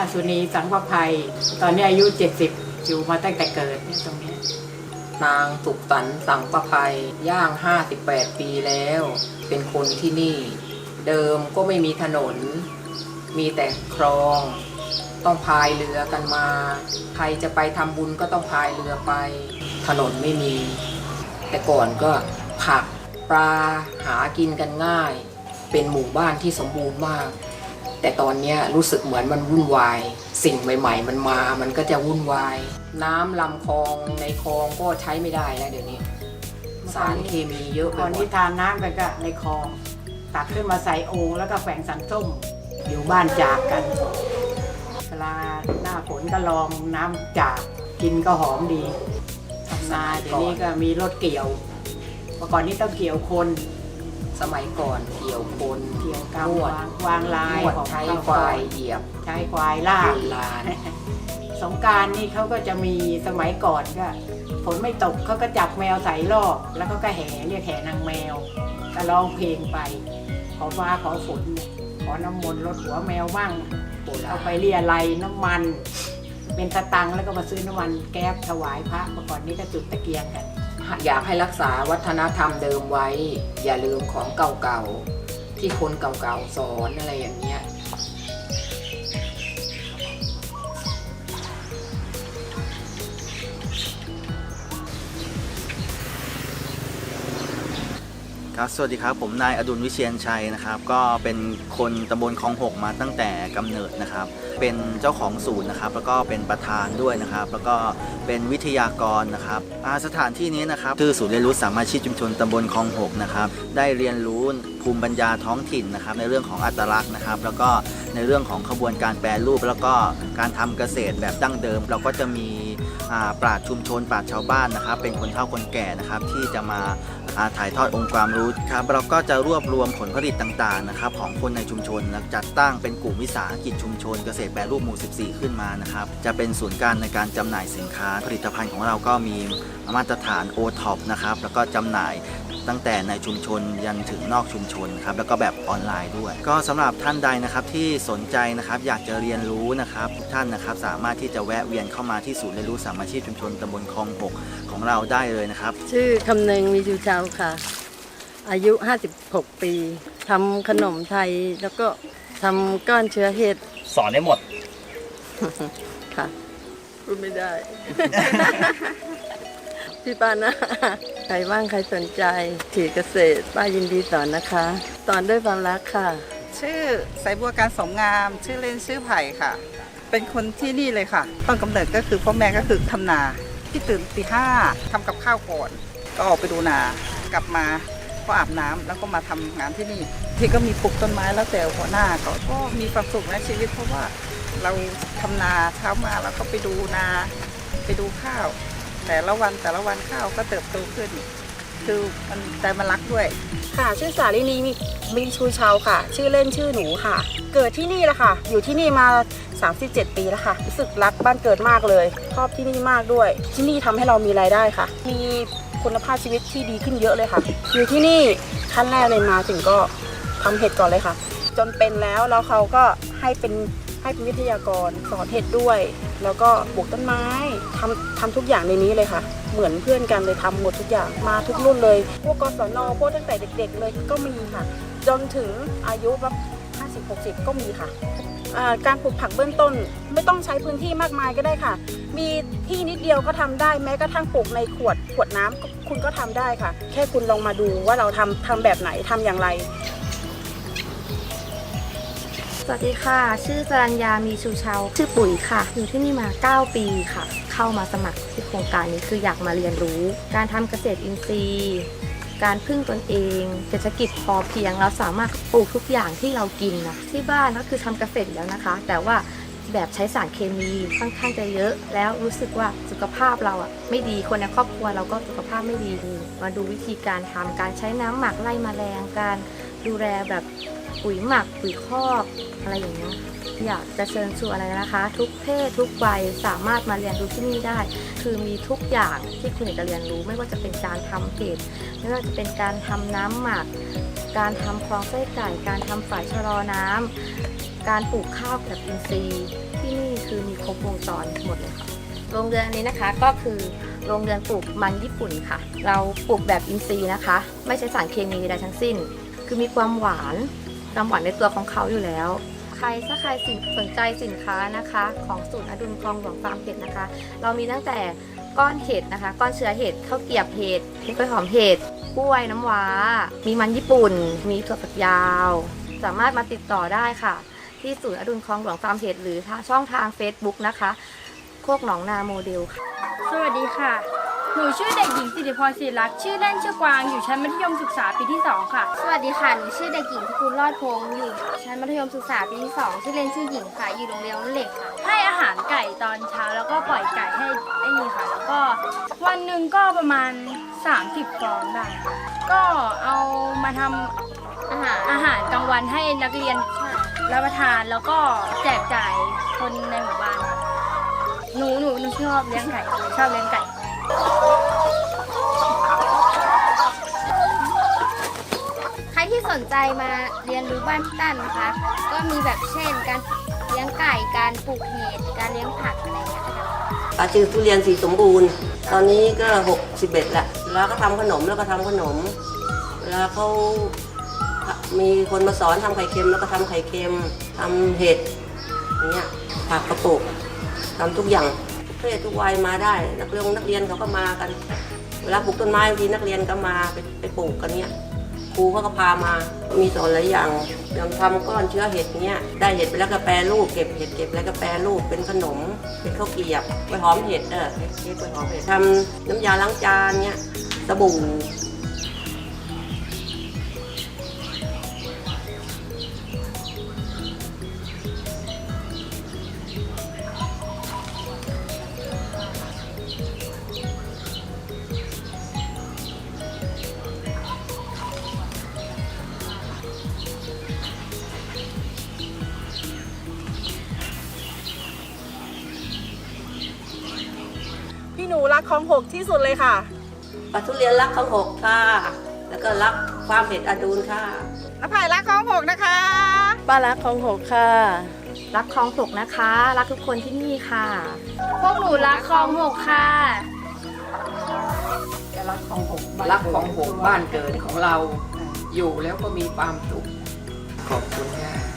าสุนีสังปภัย ตอนนี้อายุ 70 อยู่มาตั้งแต่เกิดเนี่ยตรงเนี้ยนางสุขสันต์สังประภัยย่าง 58 ปีแล้ว เป็นคนที่นี่ เดิมก็ไม่มีถนน มีแต่คลอง ต้องพายเรือกันมา ใครจะไปทำบุญก็ต้องพายเรือไป ถนนไม่มี แต่ก่อนก็ผักปลาหากินกันง่าย เป็นหมู่บ้านที่สมบูรณ์มาก แต่ตอนนี้รู้สึกเหมือนมันวุ่นวาย สิ่งใหม่ ๆ มันมา มันก็จะวุ่นวาย น้ำลำคลองในคลองก็ใช้ไม่ได้แล้วเดี๋ยวนี้ สารเคมีเยอะไปก่อนหมนี้ทานน้ำกันก็ในคลอง ตักขึ้นมาใส่โอ่งแล้วก็แฝงสันส้มอยู่บ้านจากกันเวลาหน้าฝนก็ลองน้ำจากกินก็หอมดีทำนาเดี๋ยวนี้ก็มีรถเกี่ยวเมื่อก่อนนี้ต้องเกี่ยวคน สมัยก่อนเกี่ยวคนเกี่ยวกำนวดวางวางลายนวดของใช้ข้ควายเหยียบใช้ควายลาโบกราณสงกรารนี่เขาก็จะมีสมัยก่อนก็ฝนไม่ตกเขาก็จับแมวใส่รอบแล้วเขาก็แห่เรียกแห่นางแมว ก็ร้องเพลงไป ขอฟ้าขอฝนเนี่ยขอน้ำมนต์ลดหัวแมวบ้างโบราเอาณไปเรียอะไรยน้ำมัน เป็นสตังค์แล้วก็มาซื้อน้ำมันแก๊สถวายพระเมื่อก่อนนี้ก็จุดตะเกียงกัน อยากให้รักษาวัฒนธรรมเดิมไว้ อย่าลืมของเก่าๆ ที่คนเก่าๆ สอนอะไรอย่างเงี้ย ครับสวัสดีครับผมนายอดุลวิเชียนชัยนะครับ ก็เป็นคนตำบลคลองหกมาตั้งแต่กำเนิดนะครับ เป็นเจ้าของศูนย์นะครับ แล้วก็เป็นประธานด้วยนะครับ แล้วก็เป็นวิทยากรนะครับสถานที่นี้นะครับคือศูนย์เรียนรู้สามาชีพชุมชนตำบลคลองหกนะครับ ได้เรียนรู้ภูมิปัญญาท้องถิ่นนะครับ ในเรื่องของอัตลักษณ์นะครับ แล้วก็ในเรื่องของขบวนการแปรรูป แล้วก็การทำเกษตรแบบดั้งเดิม เราก็จะมี ปราชญ์ชุมชนปราชญ์ชาวบ้านนะครับ เป็นคนเฒ่าคนแก่นะครับที่จะมาถ่ายทอดองค์ความรู้ครับเราก็จะรวบรวมผลผลิตต่างๆนะครับของคนในชุมชนแล้วจัดตั้งเป็นกลุ่มวิสาหกิจชุมชนเกษตรแปรรูปหมู่ 14 ขึ้นมานะครับจะเป็นศูนย์การในการจำหน่ายสินค้า ผลิตภัณฑ์ของเราก็มีมาตรฐาน o t o p นะครับแล้วก็จำหน่าย ตั้งแต่ในชุมชนยันถึงนอกชุมชนครับแล้วก็แบบออนไลน์ด้วย ก็สำหรับท่านใดนะครับที่สนใจนะครับอยากจะเรียนรู้นะครับทุกท่านนะครับสามารถที่จะแวะเวียนเข้ามาที่ศูนย์เรียนรู้สามัญอาชีพชุมชนตำบลคลองหกของเราได้เลยนะครับ ชื่อคำนึงมีจูเจ้าค่ะ อายุ 56 ปีทำขนมไทยแล้วก็ทำก้อนเชื้อเห็ดสอนได้หมด ค่ะพูดไม่ได้ พี่ป้านะ ใครว่างใครสนใจถือเกษตร ป้ายินดีสอนนะคะ สอนด้วยความรักค่ะ ชื่อสายบัวการสมงาม ชื่อเล่นชื่อไผ่ค่ะ เป็นคนที่นี่เลยค่ะ ต้นกำเนิดก็คือพ่อแม่ก็คือทำนาที่ตื่นตีห้าทำกับข้าวก่อน ก็ออกไปดูนากลับมาก็อาบน้ำแล้วก็มาทำงานที่นี่ ที่ก็มีปลูกต้นไม้แล้วแต่หัวหน้าก็ก็มีความสุขในชีวิตเพราะว่าเราทำนาเช้ามาแล้วก็ไปดูนา ไปดูข้าว แต่ละวันแต่ละวันข้าวก็เติบโตขึ้น คือมันใจมันรักด้วย ค่ะ ชื่อสาลินีมีมีชูเชาค่ะ ชื่อเล่นชื่อหนูค่ะ เกิดที่นี่แหละค่ะ อยู่ที่นี่มา 37 ปีแล้วค่ะ รู้สึกรักบ้านเกิดมากเลยชอบที่นี่มากด้วย ที่นี่ทำให้เรามีรายได้ค่ะ มีคุณภาพชีวิตที่ดีขึ้นเยอะเลยค่ะ อยู่ที่นี่ขั้นแรกเลยมาถึงก็ทำเห็ดก่อนเลยค่ะ จนเป็นแล้วแล้วเขาก็ให้เป็นให้เป็นวิทยากรสอนเห็ดด้วย แล้วก็ปลูกต้นไม้ทำทำทุกอย่างในนี้เลยค่ะ เหมือนเพื่อนกันเลยทำหมดทุกอย่างมาทุกรุ่นเลย พวกกศนพวกตั้งแต่เด็ก ๆ เลยก็มีค่ะ จนถึงอายุแบบ50 60 ก็มีค่ะ การปลูกผักเบื้องต้นไม่ต้องใช้พื้นที่มากมายก็ได้ค่ะ มีที่นิดเดียวก็ทำได้แม้กระทั่งปลูกในขวดขวดน้ำก็คุณก็ทำได้ค่ะ แค่คุณลองมาดูว่าเราทำทำแบบไหนทำอย่างไร วัสดีค่ะ ชื่อจรัญญามีชูเชาชื่อปุ๋ยค่ะ อยู่ที่นี่มา 9 ปีค่ะ เข้ามาสมัครที่โครงการนี้คืออยากมาเรียนรู้ การทำเกษตรอินทรีย์ การพึ่งตนเองเศรษฐกิจพอเพียงเราสามารถปลูกทุกอย่างที่เรากินนะที่บ้านก็คือทำเกษตรอยู่แล้วนะคะ แต่ว่าแบบใช้สารเคมีค่อนข้างจะเยอะ แล้วรู้สึกว่าสุขภาพเราอะไม่ดีคนในครอบครัวเราก็สุขภาพไม่ดีมาดูวิธีการทำการใช้น้ำหมักไล่แมลงการดูแลแบบ ปุ๋ยหมักปุ๋ยคอกอะไรอย่างเงี้ยอยากจะเชิญชวนอะไรนะคะ ทุกเพศทุกวัยสามารถมาเรียนรู้ที่นี่ได้ คือมีทุกอย่างที่คุณอยากจะเรียนรู้ไม่ว่าจะเป็นการทำเห็ดไม่ว่าจะเป็นการทำน้ำหมัก การทำคลองไส้ไก่ การทำฝายชะลอน้ำการปลูกข้าวแบบอินทรีย์ ที่นี่คือมีครบวงจรหมดเลยค่ะโรงเรือนนี้นะคะก็คือโรงเรือนปลูกมันญี่ปุ่นค่ะ เราปลูกแบบอินทรีย์นะคะ ไม่ใช้สารเคมีใดทั้งสิ้น คือมีความหวาน ความหวานในตัวของเขาอยู่แล้ว ใครถ้าใครสนใจสินค้านะคะ ของศูนย์อดุลคลองหลวงฟาร์มเห็ดนะคะ เรามีตั้งแต่ก้อนเห็ดนะคะ ก้อนเชื้อเห็ดข้าวเกรียบเห็ดพริกกล้วยหอมเห็ดกล้วยน้ำว้า มีมันญี่ปุ่น มีถั่วฝักยาว สามารถมาติดต่อได้ค่ะ ที่ศูนย์อดุลคลองหลวงฟาร์มเห็ดหรือช่องทาง Facebook นะคะ โคกหนองนาโมเดลค่ะ สวัสดีค่ะ หนูชื่อเด็กหญิงสิริพรศิริรักษ์ชื่อเล่นชื่อกวางอยู่ชั้นมัธยมศึกษาปีที่ 2 ค่ะ สวัสดีค่ะ หนูชื่อเด็กหญิงพิกุลรอดพงศ์อยู่ชั้นมัธยมศึกษาปีที่2ชื่อเล่นชื่อหญิงค่ะ อยู่โรงเรียนวัดเหล็กค่ะ ให้อาหารไก่ตอนเช้าแล้วก็ปล่อยไก่ให้ไอ้นี่ค่ะ แล้วก็วันหนึ่งก็ประมาณ 30ฟองได้ค่ะก็เอามาทำอาหารอาหารกลางวันให้นักเรียนรับประทานแล้วก็แจกจ่ายคนในหมู่บ้านค่ะหนูหนูหนูชอบเลี้ยงไก่ชอบเลี้ยงไก่ ใครที่สนใจมาเรียนรู้บ้านพี่ตั้นนะคะ ก็มีแบบเช่นการเลี้ยงไก่ การปลูกเห็ด การเลี้ยงผักอะไรอย่างเงี้ยค่ะป้าชื่อทุเรียนสีสมบูรณ์ ตอนนี้ก็หกสิบเอ็ดละแล้วก็ทำขนมแล้วก็ทำขนมเวลาเขามีคนมาสอนทำไข่เค็มแล้วก็ทำไข่เค็มทำเห็ดอย่างเงี้ยผักกระปุกทำทุกอย่าง เพศทุกวัยมาได้ นักเรียนนักเรียนเขาก็มากัน เวลาปลูกต้นไม้บางทีนักเรียนก็มาไปไปปลูกกันเนี้ยครูเขาก็พามา มีสอนหลายอย่างอย่างทำก้อนเชื้อเห็ดเนี้ยได้เห็ดไปแล้วก็แปรรูปเก็บเห็ดเก็บแล้วก็แปรรูปเป็นขนม เป็นข้าวเกรียบไปหอมเห็ดเออเห็ดไปหอมเห็ดทำน้ำยาล้างจานเนี้ยสบู่ หนูรักของหกที่สุดเลยค่ะ ปลาทุเรียนรักข้าวหกค่ะ แล้วก็รักความเผ็ดอดูลค่ะ น้าไผ่รักของหกนะคะ ป้ารักของหกค่ะ รักคลองหกนะคะ รักทุกคนที่นี่ค่ะ พวกหนูรักคลองหกค่ะจะรักของหกบ้านรักของหเกิกดบ้านเกิดของเรา อยู่แล้วก็มีความสุขขอบคุณค่ะ